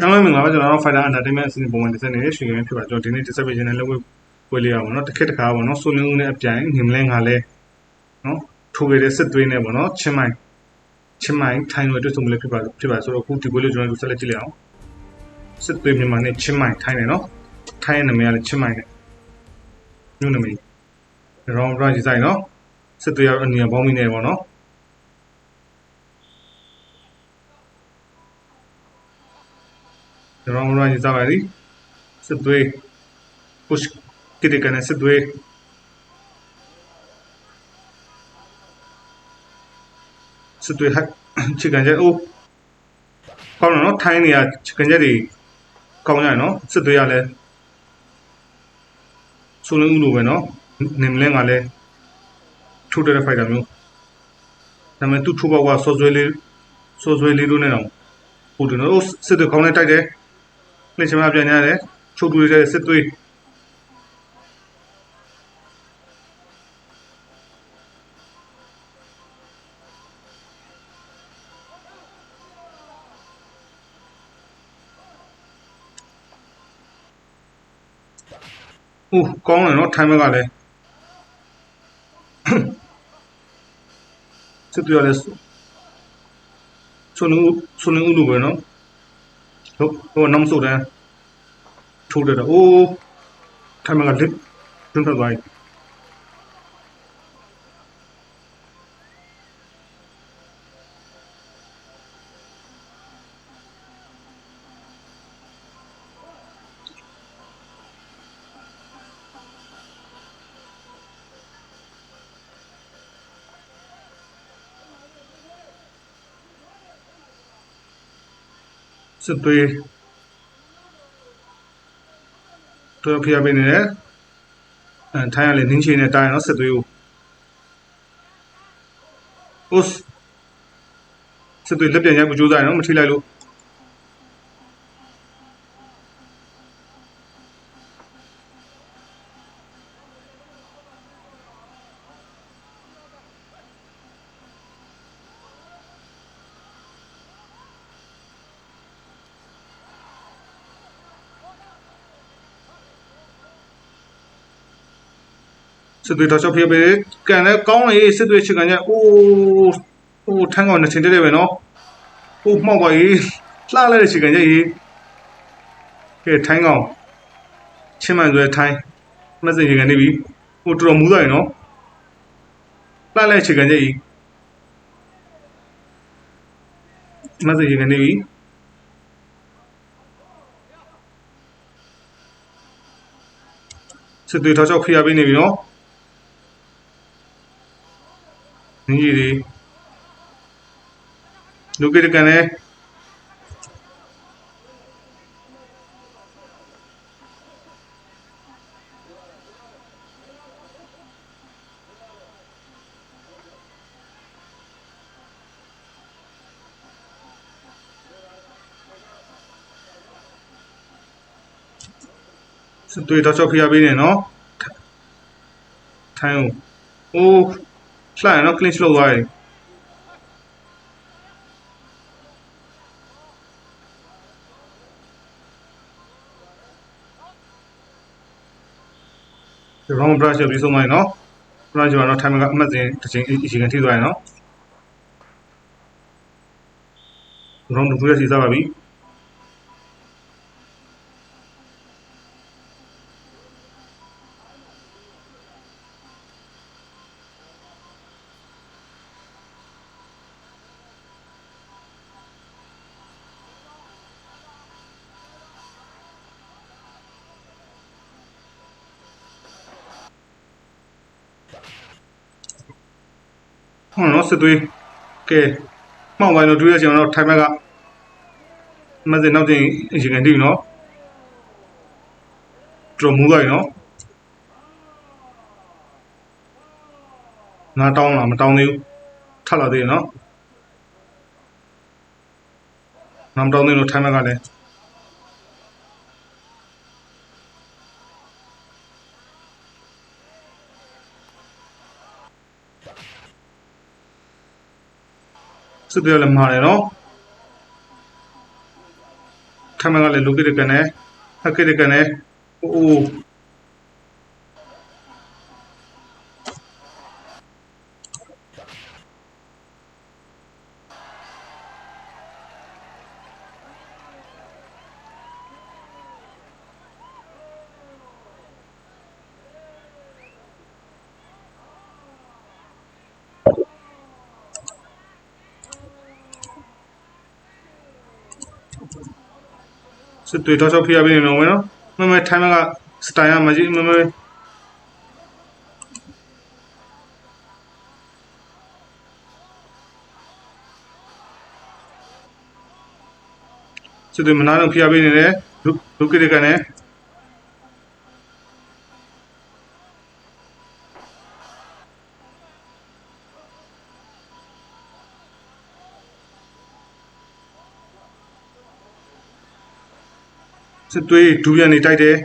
အားလုံးမင်္ဂလာပါကျွန်တော်တို့ Fighter Entertainment အစီအစဉ်ပုံမှန်တစ်စက်နေရွှေရင်းဖြစ်ပါကျွန်တော်ဒီနေ့ dissertation နဲ့လုပ်ဝေးလေးရပါတော့တစ်ခက်တစ်ခါပါတော့ဆိုလင်းဦးနဲ့အပြိုင်ငင်မလဲငါလဲနော်ထိုးခဲ့တဲ့စစ်သွေးနဲ့ပေါ့နော်ချင်းမိုင်ချင်းမိုင်ထိုင်းရွယ်တွေ့ဆုံမလဲဖြစ်ပါဖြစ်ပါဆိုတော့အခုဒီပွဲလေးကျွန်တော်တို့ဆက်လက်ကြည့်လိုက်အောင်စစ်သွေးမြန်မာနဲ့ချင်းမိုင်ထိုင်းတယ်နော်ထိုင်းရဲ့နာမည်ကလည်းချင်းမိုင်နဲ့ညနာမည် round right ကြီးဆိုင်နော်စစ်သွေးရအနီးပေါင်းမိနေပေါ့နော် ကျွန်တော်တို့ရည်စားပါလိစစ်သွေး push ကိတကနေစစ်သွေးစစ်သွေးဟက်ချီကန်ကျဲအိုးကောင်းတယ်နော်ထိုင်းနေရချီကန်ကျဲတွေကောင်းရတယ်နော်စစ်သွေးရလဲဆိုလုံးဦးလိုပဲနော်နေမလဲငါလဲထိုးတဲ့ဖိုက်တာမျိုးဒါပေမဲ့သူ့ထိုးပေါက်ကစောဆွဲလေးစောဆွဲလေးတို့နဲ့တော့ဟုတ်တယ်နော်စစ်သွေးကောင်းနဲ့တိုက်တယ် လက်ချမပြန်ရတယ်ချုပ်တူတဲ့စစ်သွေးအိုးကောင်းတယ်နော်ထိုင်းဘက်ကလည်းစစ်သွေးရလဲဆုနူဆုနူလူပဲနော်ဟု တ်ဟိုနမ်ဆိုတယ်ထိုးတယ်တော့အိုးထိုင်မကလစ်တွန်းထွက်သွားပြီ စစ်သွေးတို့ဖျားပေးနေတယ်အဲထိုင်းရလေနင်းချီနဲ့တိုင်းနော်စစ်သွေးကိုဥစစစ်သွေးလက်ပြန်ရိုက်ဖို့ကြိုးစားရနော်မထိလိုက်လို့ စစ်သွေးတော့ချက်ဖျားပေးကန်လည်းကောင်းလေစစ်သွေးချစ်ကန်ကြအိုးဟိုထန်းကောင်နဲ့ချင်းတဲ့ပဲနော်ဟိုမှောက်ပါကြီးလှလိုက်တဲ့ချစ်ကန်ကြကြီးကဲထိုင်းကောင်ချင်းမှန်ဆိုတဲ့ထိုင်းမစင်ချစ်ကန်နေပြီဟိုတော်တော်မူးသွားရင်နော်လှလိုက်ချစ်ကန်ကြကြီးမစင်ချစ်ကန်နေပြီစစ်သွေးတော့ချက်ဖျားပေးနေပြီနော် နင်း ကြီးတွေလူကိတကန်လည်းစစ်တွေတော့ချောက်ဖျားပေးနေနော်ထိုင်းဦးအိုး လှရနော် clinch လုပ်သွားတယ်ဒီ round brush ပြီးဆုံးသွားပြီနော် brush ကတော့ time ကအမှတ်စဉ်တစ်ချိန်အချိန်ကန်ထိသွားရင်နော် round 2ရစီစားပါပြီ ဟုတ်နော်စစ်သွေးကဲမှောက်ပိုင်းတော့တွေ့ရချင်တော့ time ကအမှတ်စဉ်နောက်တင်အချိန်ကန်ထိပြီနော်တော်မူသွားပြီနော်ငါတောင်းလားမတောင်းသေးဘူးထပ်လာသေးတယ်နော်ငါမတောင်းသေးလို့ time ကလည်း စစ်သွေးလည်းမှားတယ်နော်ထိုင်မန်ကလည်း located ကန်တယ်ဟက်ကိတကန်တယ်အိုး စစ်တွေတော့ချောက်ဖိရပေးနေတော့မယ်နော်မမထိုင်မန်ကစတိုင်ကမကြီးမမစစ်တွေမနာတော့ဖိရပေးနေတယ်လူလူကိတကန် စစ်တွေဒူပြန်နေတိုက်တယ်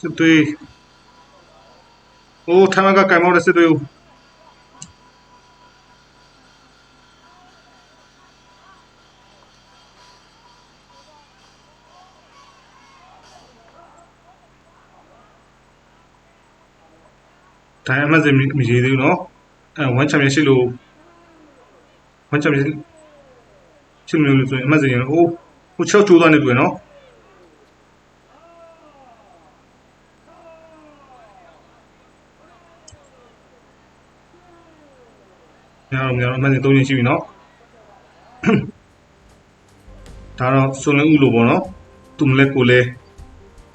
စစ်တွေအိုးထိုင်မန်ကကင်မောက်တဲ့စစ်တွေကိုဒါအမှ တ်စင်မရေးသေးဘူးเนาะအဲ1 championship လို့1 championship ချစ်မျိုးလို့ဆိုရင်အမှတ်စင်ရင်အိုးဟို6ကျိုးသွားနေပြီเนาะညောင်ညောင်အမှတ်စင်3ရင်ရှိပြီเนาะဒါတော့ဆွန်လင်းဦးလို့ပေါ့เนาะသူမလဲကိုလဲ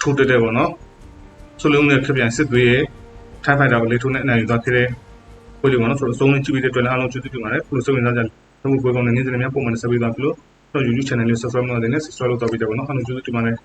ထိုးတက်တယ်ပေါ့เนาะဆွန်လင်းဦးနဲ့ခပြန်စစ်သွေးရဲ့ ထိုင်းဖိုင်တာကိုလေထိုးနဲ့အနိုင်ယူသွားခဲ့တဲ့ကိုလီပေါ့နော်ဆိုတော့အဆုံးနဲ့ကြည့်ပြီးတဲ့အတွက်လည်းအားလုံးကျေးဇူးတင်ပါတယ်ခုလိုစိတ်ဝင်စားကြတဲ့ဘုရားကောင်းတဲ့နေ့စဉ်များပုံမှန်ဆက်ပြီးသွားပြီလို့တော့ YouTube channel လေး subscribe လုပ်နေတယ် subscribe လုပ်တော့ပြီးတယ်ပေါ့နော်အားလုံးကျေးဇူးတင်ပါတယ်